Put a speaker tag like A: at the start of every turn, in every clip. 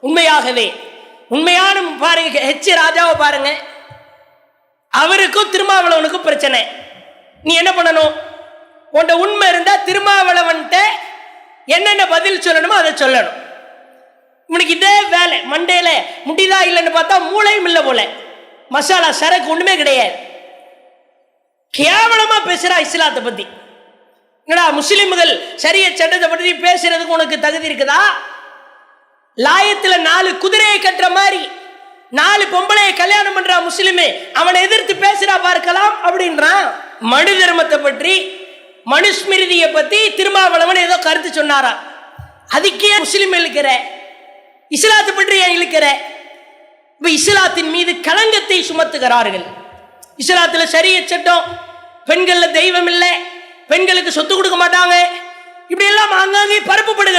A: உண்மையாகவே. உண்மையான பாருங்க ஹெச் ராஜாவை பாருங்க. அவருக்கும் திருமாவளவனுக்கும் பிரச்சனை. நீ என்ன பண்ணணும்? உன்ட உண்மை இருந்தா திருமாவளவன்கிட்ட என்னென்ன பதில் சொல்லணுமோ அதை சொல்லணும். இவனுக்கு இதே வேலை மண்டேல முடிதா இல்லைன்னு பார்த்தா மூளையும் இல்லை போல. மசாலா சரக்கு ஒண்ணுமே கிடையாது. கேவலமா பேசுறா இஸ்லாத்தை பத்தி. என்னடா முஸ்லிம்கள் சரிய சட்டத்தை பற்றி பேசுறதுக்கு உனக்கு தகுதி இருக்குதா? லாயத்துல நாலு குதிரையை கட்டுற மாதிரி நாலு பொம்பளையை கல்யாணம் பண்றா முஸ்லிமே அவனை எதிர்த்து பேசுறா பார்க்கலாம் அப்படின்றான். மனு தர்மத்தை பற்றி மனுஸ்மிருதியை பத்தி திருமாவளவன் ஏதோ கருத்து சொன்னாரா? அதுக்கே முஸ்லீம் இழுக்கிற இஸ்லாத்தை பற்றி ஏன் இழுக்கிற இப்போ இஸ்லாத்தின் மீது களங்கத்தை சுமத்துகிறார்கள். இஸ்லாத்துல சரிய சட்டம் பெண்கள்ல தெய்வம் இல்லை பெண்களுக்கு சொத்து கொடுக்க மாட்டாங்க. இப்படி எல்லாம் அங்கங்கே பரப்பப்படுகிறது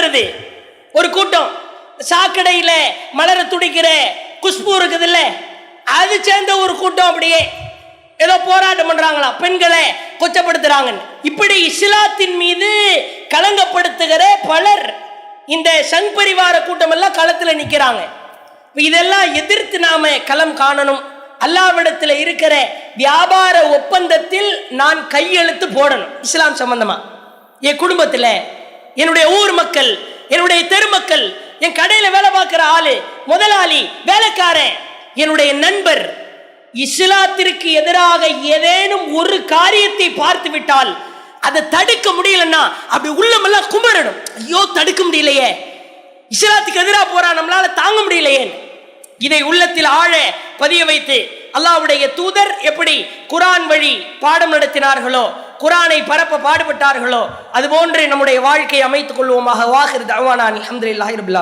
A: சாக்கடையில மலர துடிக்கிற குஷ்பு இருக்குதுல்ல அது சேர்ந்த ஒரு கூட்டம் அப்படியே ஏதோ போராட்டம் பண்றாங்களா? பெண்களை கொச்சப்படுத்துறாங்க இப்படி இஸ்லாத்தின் மீது கலங்கப்படுத்துகிற பலர் இந்த சங் பரிவார கூட்டம் எல்லாம் களத்துல நிக்கிறாங்க. இதெல்லாம் எதிர்த்து நாம களம் காணணும். அல்லாவிடத்துல இருக்கிற வியாபார ஒப்பந்தத்தில் நான் கையெழுத்து போடணும் இஸ்லாம் சம்பந்தமா. என் குடும்பத்துல என்னுடைய ஊர் மக்கள் என்னுடைய தெருமக்கள் என் கடையில வேலை பார்க்கிற ஆளு முதலாளி வேலைக்காரன் என்னுடைய நண்பர். இஸ்லாத்திற்கு எதிராக ஏதேனும் ஒரு காரியத்தை பார்த்து விட்டால் அதை தடுக்க முடியலன்னா அப்படி உள்ளமெல்லாம் குமரணும் ஐயோ தடுக்க முடியலையே. இஸ்லாத்துக்கு எதிராக போறா நம்மளால தாங்க முடியலையே. இதை உள்ளத்தில் ஆழ பதிய வைத்து அல்லாவுடைய தூதர் எப்படி குரான் வழி பாடம் நடத்தினார்களோ குரானை பரப்ப பாடுபட்டார்களோ அதுபோன்று நம்முடைய வாழ்க்கையை அமைத்துக் கொள்வோமாக. வாகிறது தவானான் அல்ஹம்துலில்லாஹி ரபில்